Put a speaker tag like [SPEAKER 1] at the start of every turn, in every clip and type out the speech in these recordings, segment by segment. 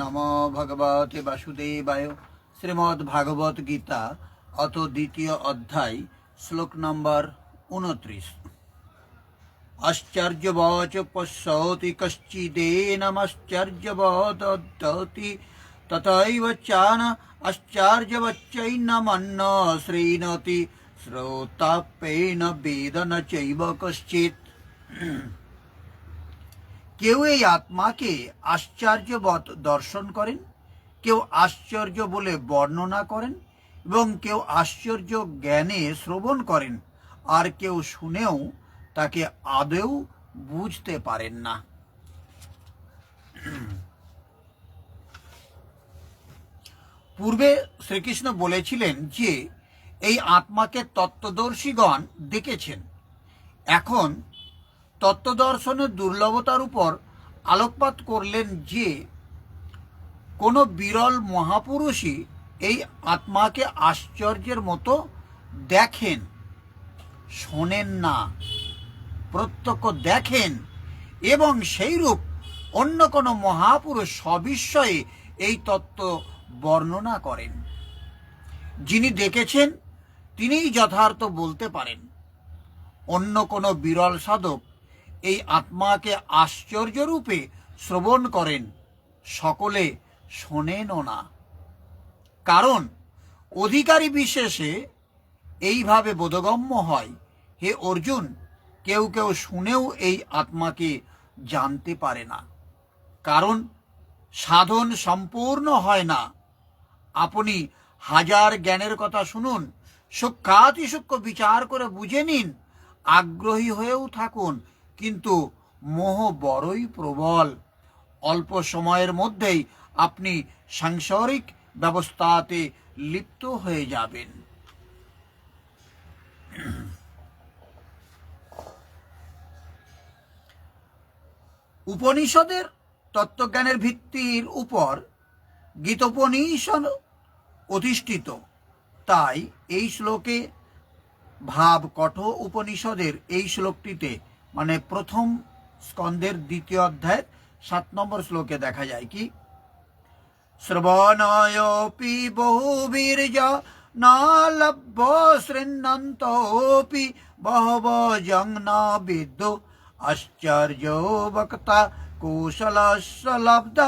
[SPEAKER 1] নম ভগবতে বাসুদেবায় শ্রীমদ্ ভাগবত গীতা অত দ্বিতীয় অধ্যায় শ্লোক নম্বর উনত্রিশ আশ্চর্যবচ পশ্যতি কশ্চিদেনমাশ্চর্যবদতি তথৈব চান আশ্চর্যবচ্চৈনমন্ন শ্রীণতি শ্রোতাপেন বেদন চৈব কশ্চিৎ কেউ এই আত্মাকে আশ্চর্যবৎ দর্শন করেন, কেউ আশ্চর্য বলে বর্ণনা করেন এবং কেউ আশ্চর্য জ্ঞানে শ্রবণ করেন, আর কেউ শুনেও তাকে আদৌ বুঝতে পারেন না। পূর্বে শ্রীকৃষ্ণ বলেছিলেন যে, এই আত্মাকে তত্ত্বদর্শীগণ দেখেছেন। এখন তত্ত্বদর্শনের দুর্লভতার উপর আলোকপাত করলেন যে, কোনো বিরল মহাপুরুষই এই আত্মাকে আশ্চর্যের মতো দেখেন, শোনেন না, প্রত্যক্ষ দেখেন, এবং সেইরূপ অন্য কোনো মহাপুরুষ সবিস্ময়ে এই তত্ত্ব বর্ণনা করেন। যিনি দেখেছেন, তিনিই যথার্থ বলতে পারেন। অন্য কোনো বিরল সাধক এই আত্মাকে আশ্চর্যরূপে শ্রবণ করেন। সকলে শোনেনও না। কারণ অধিকারী বিশেষে এইভাবে বোধগম্য হয়। হে অর্জুন, কেউ কেউ শুনেও এই আত্মাকে জানতে পারে না। কারণ সাধন সম্পূর্ণ হয় না। আপনি হাজার জ্ঞানের কথা শুনুন সূক্ষাতি সূক্ষ্ম বিচার করে বুঝে নিন, আগ্রহী হয়েও থাকুন কিন্তু মোহ বড়ই প্রবল। অল্প সময়ের মধ্যেই আপনি সাংসারিক ব্যবস্থাতে লিপ্ত হয়ে যাবেন। উপনিষদের তত্ত্বজ্ঞানের ভিত্তির উপর গীতোপনিষদ অধিষ্ঠিত। তাই এই শ্লোকে ভাব কঠ উপনিষদের এই শ্লোকটিতে মানে প্রথম স্কন্দের দ্বিতীয় অধ্যায়ের সাত নম্বর শ্লোকে দেখা যায় কি? শ্রবণয়পি বহুবীর্য না লভ্য শৃণ্বন্তোপি বহব জং বিদ্যু আশ্চর্য বক্তা কুশলস্য লব্ধ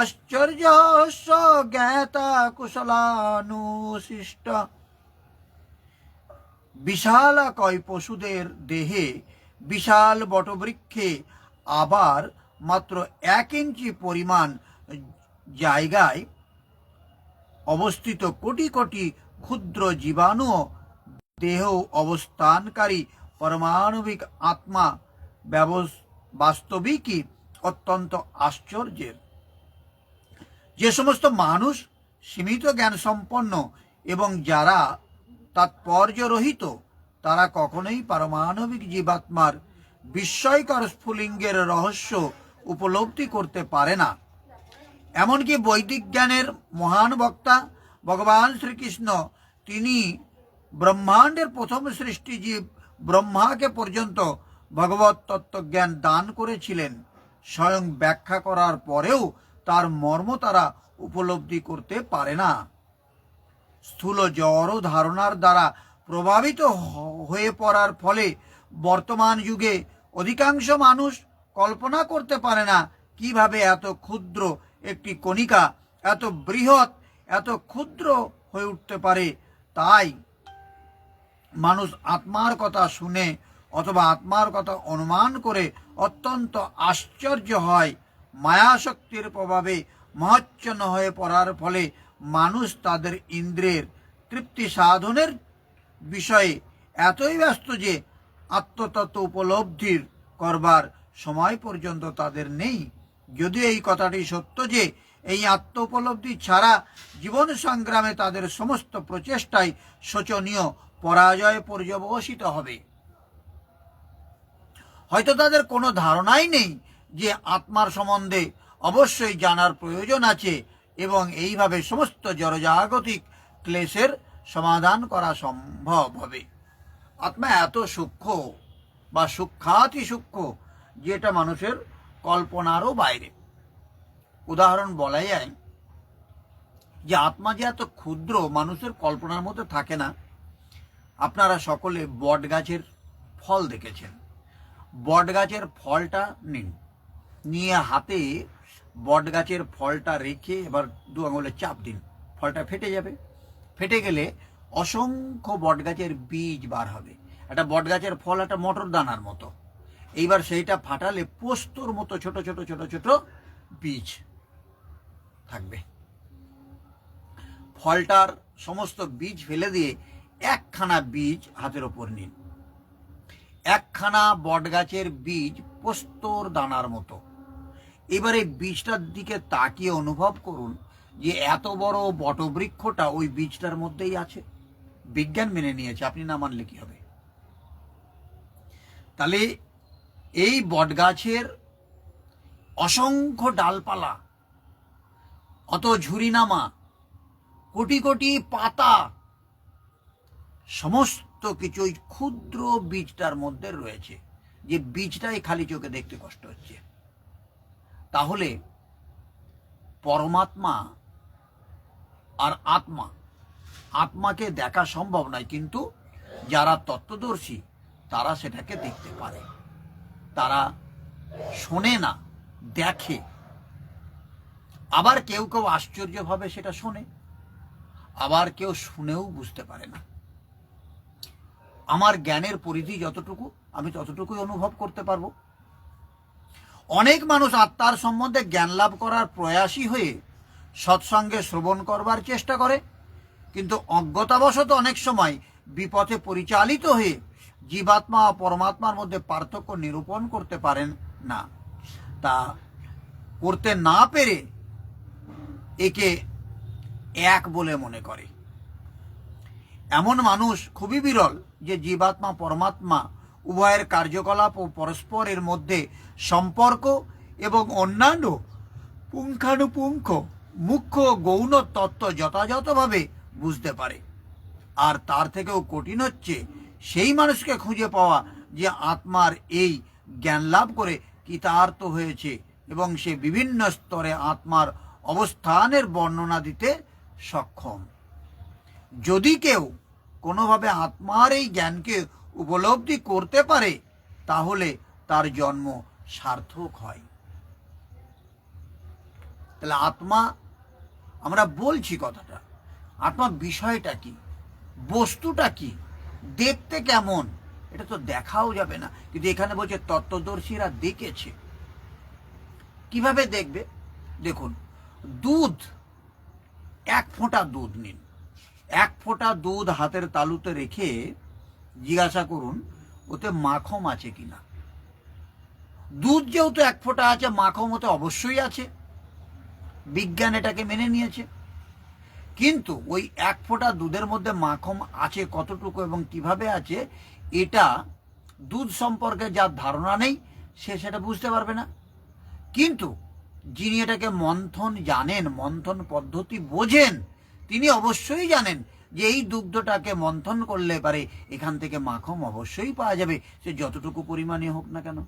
[SPEAKER 1] আশ্চর্য জ্ঞাতা কুশলানুশিষ্ট। বিশাল কয় পশুদের দেহে বিশাল বটবৃক্ষে আবার মাত্র এক ইঞ্চি পরিমাণ জায়গায় অবস্থিত কোটি কোটি ক্ষুদ্র জীবাণু দেহ অবস্থানকারী পারমাণবিক আত্মা বাস্তবিকই অত্যন্ত আশ্চর্যের। যে সমস্ত মানুষ সীমিত জ্ঞান সম্পন্ন এবং যারা তাৎপর্যরহিত তারা কখনোই পারমাণবিক জীবাত্মার বিস্ময়কর স্ফুলিঙ্গের রহস্য উপলব্ধি করতে পারে না। এমনকি বৈদিক জ্ঞানের মহান বক্তা ভগবান শ্রীকৃষ্ণ, তিনি ব্রহ্মাণ্ডের প্রথম সৃষ্টিজীব ব্রহ্মাকে পর্যন্ত ভগবত তত্ত্বজ্ঞান দান করেছিলেন। স্বয়ং ব্যাখ্যা করার পরেও তার মর্ম তারা উপলব্ধি করতে পারে না। স্থূল জড় ধারণার দ্বারা প্রভাবিত হয়ে পড়ার ফলে বর্তমান যুগে অধিকাংশ মানুষ কল্পনা করতে পারে না কীভাবে এত ক্ষুদ্র একটি কণিকা, এত বৃহৎ, এত ক্ষুদ্র হয়ে উঠতে পারে। তাই মানুষ আত্মার কথা শুনে অথবা আত্মার কথা অনুমান করে অত্যন্ত আশ্চর্য হয়। মায়াশক্তির প্রভাবে মহাচ্ছন্ন হয়ে পড়ার ফলে মানুষ তাদের ইন্দ্রের তৃপ্তি সাধনের বিষয়ে এতই ব্যস্ত যে আত্মতত্ত্ব উপলব্ধির করবার সময় পর্যন্ত তাদের নেই। যদিও এই কথাটি সত্য যে এই আত্ম উপলব্ধি ছাড়া জীবন সংগ্রামে তাদের সমস্ত প্রচেষ্টাই শোচনীয় পরাজয় পর্যবসিত হবে। হয়তো তাদের কোনো ধারণাই নেই যে আত্মার সম্বন্ধে অবশ্যই জানার প্রয়োজন আছে এবং এইভাবে সমস্ত জড়জাগতিক ক্লেশের সমাধান করা সম্ভব হবে। আত্মা এত সূক্ষ্ম বা সূক্ষাতি সূক্ষ্ম যেটা মানুষের কল্পনারও বাইরে। উদাহরণ বলাই যায় যে আত্মা যে এত ক্ষুদ্র মানুষের কল্পনার মধ্যে থাকে না। আপনারা সকলে বট গাছের ফল দেখেছেন। বট গাছের ফলটা নিন। নিয়ে হাতে বট গাছের ফলটা রেখে এবার দু আঙুলে চাপ দিন। ফলটা ফেটে যাবে। ফেটে গেলে অসংখ্য বট গাছের বীজ বার হবে। একটা বট গাছের ফল একটা মটর দানার মতো। এইবার সেইটা ফাটালে পোস্তর মতো ছোট ছোট ছোট ছোট বীজ থাকবে। ফলটার সমস্ত বীজ ফেলে দিয়ে একখানা বীজ হাতের ওপর নিন। একখানা বটগাছের বীজ পোস্তর দানার মতো। এবারে বীজটার দিকে তাকিয়ে অনুভব করুন যে এত বড় বটবৃক্ষটা ওই বীজটার মধ্যেই আছে। বিজ্ঞান মেনে নিয়েছে, আপনি না মানলে কি হবে? তাহলে এই বটগাছের অসংখ্য ডালপালা, অত ঝুরিনামা কোটি কোটি পাতা, সমস্ত কিছুই ক্ষুদ্র বীজটার মধ্যে রয়েছে। যে বীজটাই খালি চোখে দেখতে কষ্ট হচ্ছে। তাহলে পরমাত্মা আর আত্মা। আত্মাকে দেখা সম্ভব নয়, কিন্তু যারা তত্ত্বদর্শী, তারা সেটাকে দেখতে পারে। তারা শোনে না, দেখে। আবার কেউ কেউ আশ্চর্যভাবে সেটা শোনে, আবার কেউ শুনেও বুঝতে পারে না। আমার জ্ঞানের পরিধি যতটুকু, আমি ততটুকুই অনুভব করতে পারব। অনেক মানুষ আত্মার সম্বন্ধে জ্ঞান লাভ করার প্রয়াসী হয়ে সৎসঙ্গে শ্রবণ করবার চেষ্টা করে। কিন্তু অজ্ঞতাবশত অনেক সময় বিপথে পরিচালিত হয়ে জীবাত্মা ও পরমাত্মার মধ্যে পার্থক্য নিরূপণ করতে পারেন না। তা করতে না পেরে একে এক বলে মনে করে। এমন মানুষ খুবই বিরল যে জীবাত্মা, পরমাত্মা উভয়ের কার্যকলাপ ও পরস্পরের মধ্যে সম্পর্ক এবং অন্যান্য পুঙ্খানুপুঙ্খ মুখ্য গৌণ তত্ত্ব যথাযথভাবে বুঝতে পারে। আর তার থেকেও কঠিন হচ্ছে সেই মানুষকে খুঁজে পাওয়া যে আত্মার এই জ্ঞান লাভ করে কৃতার্থ হয়েছে এবং সে বিভিন্ন স্তরে আত্মার অবস্থানের বর্ণনা দিতে সক্ষম। যদি কেউ কোনোভাবে আত্মার এই জ্ঞানকে উপলব্ধি করতে পারে, তাহলে তার জন্ম সার্থক হয়। তাহলে আত্মা আমরা বলছি কথাটা। আত্মা বিষয়টা কি? বস্তুটা কি? দেখতে কেমন? এটা তো দেখাও যাবে না। কিন্তু এখানে বলছে তত্ত্বদর্শীরা দেখেছে। কীভাবে দেখবে? দেখুন, দুধ, এক ফোঁটা দুধ নিন। এক ফোঁটা দুধ হাতের তালুতে রেখে জিজ্ঞাসা করুন, ওতে মাখম আছে কিনা? দুধ যেহেতু এক ফোঁটা আছে, মাখম ওতে অবশ্যই আছে। বিজ্ঞান এটাকে মেনে নিয়েছে। কিন্তু ওই এক ফোঁটা দুধের মধ্যে মাখম আছে কতটুকু এবং কীভাবে আছে, এটা দুধ সম্পর্কে যার ধারণা নেই, সে সেটা বুঝতে পারবে না। কিন্তু যিনি এটাকে মন্থন জানেন, মন্থন পদ্ধতি বোঝেন, তিনি অবশ্যই জানেন যে এই দুগ্ধটাকে মন্থন করলে পারে এখান থেকে মাখম অবশ্যই পাওয়া যাবে। সে যতটুকু পরিমাণে হোক না কেন।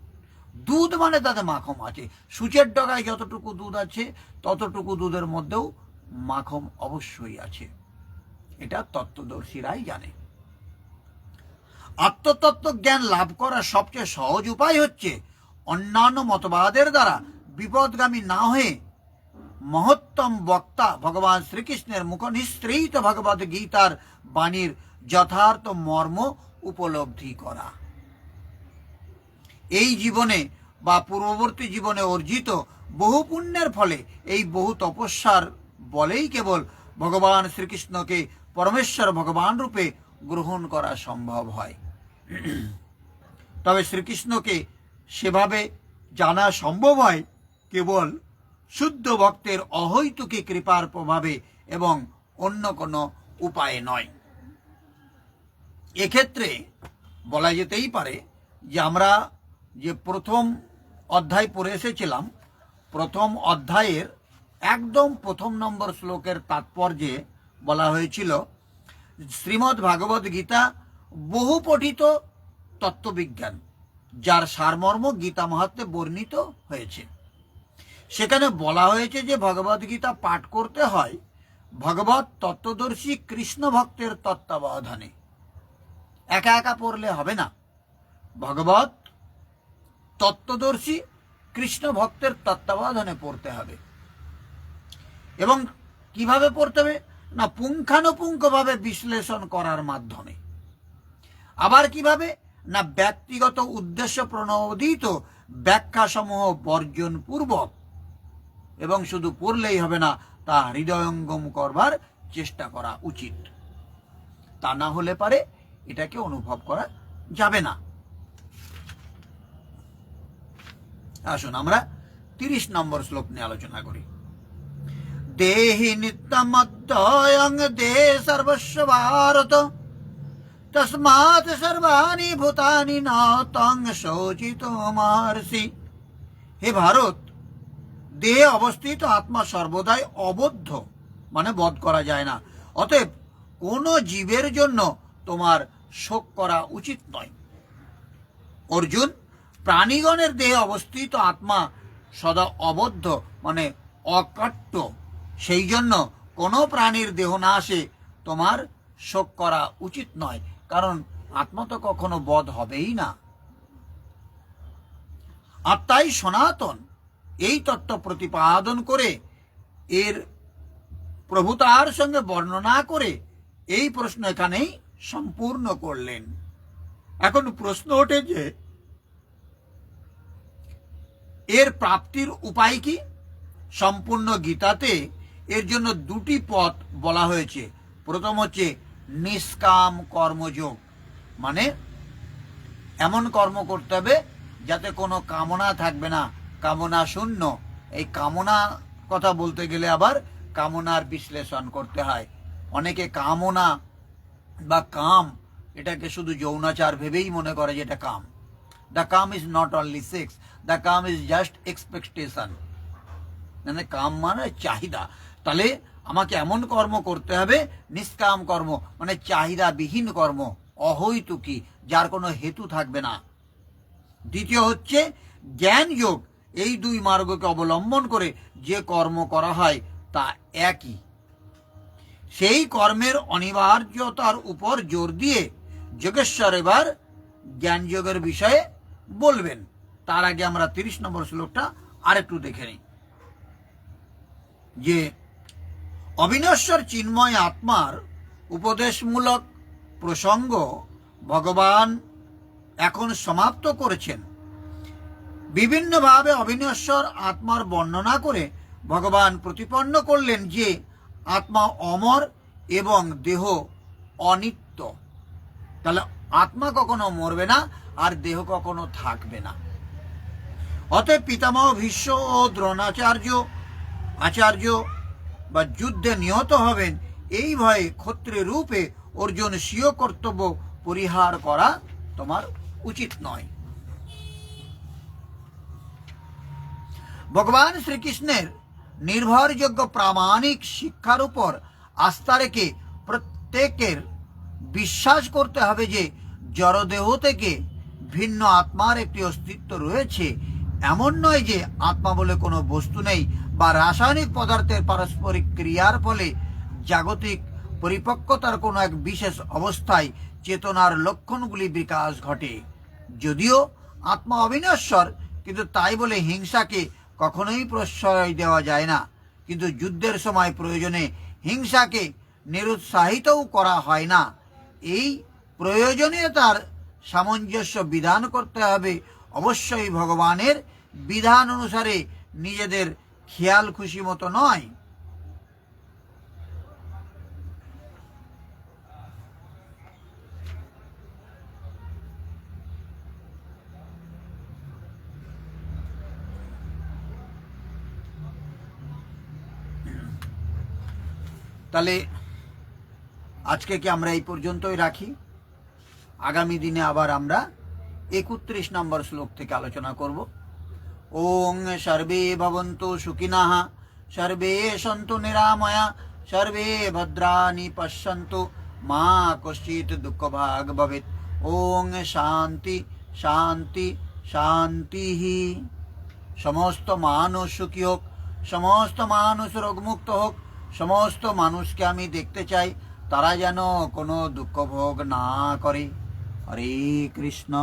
[SPEAKER 1] দুধ মানে তাতে মাখম আছে। সূচের ডগায় যতটুকু দুধ আছে, ততটুকু দুধের মধ্যেও মাখম অবশ্যই আছে। এটা তত্ত্বদর্শীরাই জানে। আত্মতত্ত্ব জ্ঞান লাভ করার সবচেয়ে সহজ উপায় হচ্ছে অন্যান্য মতবাদের দ্বারা বিপদগামী না হয়ে মহত্তম বক্তা ভগবান শ্রীকৃষ্ণের মুখ নিঃসৃত ভগবত গীতার বাণীর যথার্থ মর্ম উপলব্ধি করা। এই জীবনে বা পূর্ববর্তী জীবনে অর্জিত বহু পুণ্যের ফলে এই বহু তপস্যার বলেই কেবল ভগবান শ্রীকৃষ্ণকে পরমেশ্বর ভগবান রূপে গ্রহণ করা সম্ভব হয়। তবে শ্রীকৃষ্ণকে সেভাবে জানা সম্ভব হয় কেবল শুদ্ধ ভক্তের অহৈতুকী কৃপার প্রভাবে এবং অন্য কোনো উপায়ে নয়। এক্ষেত্রে বলা যেতেই পারে যে আমরা যে প্রথম অধ্যায় পড়ে এসেছিলাম, প্রথম অধ্যায়ের একদম প্রথম নম্বর শ্লোকের তাৎপর্যে বলা হয়েছিল, শ্রীমদ্ ভাগবত গীতা বহু পঠিত তত্ত্ববিজ্ঞান, যার সারমর্ম গীতা মহাত্মে বর্ণিত হয়েছে। সেখানে বলা হয়েছে যে ভগবদ গীতা পাঠ করতে হয় ভগবত তত্ত্বদর্শী কৃষ্ণ ভক্তের তত্ত্বাবধানে। একা একা পড়লে হবে না। ভগবত তত্ত্বদর্শী কৃষ্ণ ভক্তের তত্ত্বাবধানে পড়তে হবে। এবং কীভাবে পড়তে হবে? না, পুঙ্খানুপুঙ্খভাবে বিশ্লেষণ করার মাধ্যমে। আবার কীভাবে? না, ব্যক্তিগত উদ্দেশ্য প্রণোদিত ব্যাখ্যাসমূহ বর্জন পূর্বক। এবং শুধু পড়লেই হবে না, তা হৃদয়ঙ্গম করবার চেষ্টা করা উচিত। তা না হলে পারে এটাকে অনুভব করা যাবে না। আসুন আমরা তিরিশ নম্বর শ্লোক নিয়ে আলোচনা করি। দেহি নিত্যমদ্বয়ং দে সর্বস্ব ভারত, তসমাৎ ভূতানি ন তং শোচিত মহর্ষি হে ভারত দেহে অবস্থিত আত্মা সর্বদাই অবদ্ধ মানে বধ করা যায় না। অতএব কোনো জীবের জন্য তোমার শোক করা উচিত নয়। অর্জুন প্রাণীগণের দেহে অবস্থিত আত্মা সদা অবদ্ধ মানে অকাট্য সেই জন্য কোনো প্রাণীর দেহ না আসে তোমার শোক করা উচিত নয়, কারণ আত্মা তো কখনো বধ হবেই না। আত্মাই সনাতন। এই তত্ত্ব প্রতিপাদন করে এর প্রভুতার সঙ্গে বর্ণনা করে এই প্রশ্ন এখানেই সম্পূর্ণ করলেন। এখন প্রশ্ন ওঠে যে এর প্রাপ্তির উপায় কি? সম্পূর্ণ গীতাতে এর জন্য দুটি পথ বলা হয়েছে। প্রথম হচ্ছে নিষ্কাম কর্মযোগ। মানে এমন কর্ম করতে হবে যাতে কোনো কামনা থাকবে না। কামনা শূন্য। এই কামনা কথা বলতে গেলে আবার কামনার বিশ্লেষণ করতে হয়। অনেকে কামনা বা কাম এটাকে শুধু যৌনাচার ভেবেই মনে করে যে এটা কাম। The come is not only sex the come is just expectation মানে কাম মানে চাহিদা। তাহলে আমাকে এমন কর্ম করতে হবে, নিষ্কাম কর্ম মানে চাহিদাবিহীন কর্ম, অহৈতুকি, যার কোনো হেতু থাকবে না। দ্বিতীয় হচ্ছে, জ্ঞান যোগ, এই দুই মার্গকে অবলম্বন করে যে কর্ম করা হয় তা একই। সেই কর্মের অনিবার্যতার উপর জোর দিয়ে যোগেশ্বর এবার জ্ঞান যোগের বিষয়ে বলবেন। তার আগে আমরা তিরিশ নম্বর শ্লোকটা আরেকটু দেখে নিই। যে, অবিনশ্বর চিন্ময় আত্মার উপদেশমূলক প্রসঙ্গ ভগবান এখন সমাপ্ত করেছেন। বিভিন্নভাবে অবিনশ্বর আত্মার বর্ণনা করে ভগবান প্রতিপন্ন করলেন যে, আত্মা অমর এবং দেহ অনিত্য। তাহলে আত্মা কখনো মরবে না, আর দেহ কখনো থাকবে না। অতএব পিতামহ ভীষ্ম ও দ্রোণাচার্য, আচার্য বা যুদ্ধে নিহত হবেন, এই ভয়ে ক্ষত্রিয় রূপে অর্জুন স্বীয় কর্তব্য পরিহার করা তোমার উচিত নয়। ভগবান শ্রীকৃষ্ণের নির্ভরযোগ্য প্রামাণিক শিক্ষার উপর আস্থা রেখে প্রত্যেকের বিশ্বাস করতে হবে যে জড়দেহ থেকে ভিন্ন আত্মার একটি অস্তিত্ব রয়েছে। এমন নয় যে আত্মা বলে কোনো বস্তু নেই বা রাসায়নিক পদার্থের পারস্পরিক ক্রিয়ার ফলে জাগতিক পরিপক্কতার কোনো এক বিশেষ অবস্থায় চেতনার লক্ষণগুলি বিকাশ ঘটে। যদিও আত্মা অবিনশ্বর, কিন্তু তাই বলে হিংসাকে কখনোই প্রশ্রয় দেওয়া যায় না। কিন্তু যুদ্ধের সময় প্রয়োজনে হিংসাকে নিরুৎসাহিতও করা হয় না। এই প্রয়োজনীয়তার সামঞ্জস্য বিধান করতে হবে। অবশ্যই ভগবানের বিধান অনুসারে নিজেদের খেয়াল খুশি মতো নয়। তাহলে আজকে কি আমরা এই পর্যন্তই রাখি? আগামী দিনে আবার আমরা একত্রিশ নম্বর শ্লোক থেকে আলোচনা করব। ওং সর্বে ভবন্তু সুখিনঃ, সর্বে সন্তু নিরাময়া, সর্বে ভদ্রাণি পশ্যন্তু, মা কশ্চিৎ দুঃখ ভাগ ভবেত ওং শান্তি শান্তি শান্তি। সমস্ত মানুষ সুখী হোক, সমস্ত মানুষ রোগমুক্ত হোক, সমস্ত মানুষকে আমি দেখতে চাই। তারা যেন কোনো দুঃখ ভোগ না করে হরে কৃষ্ণ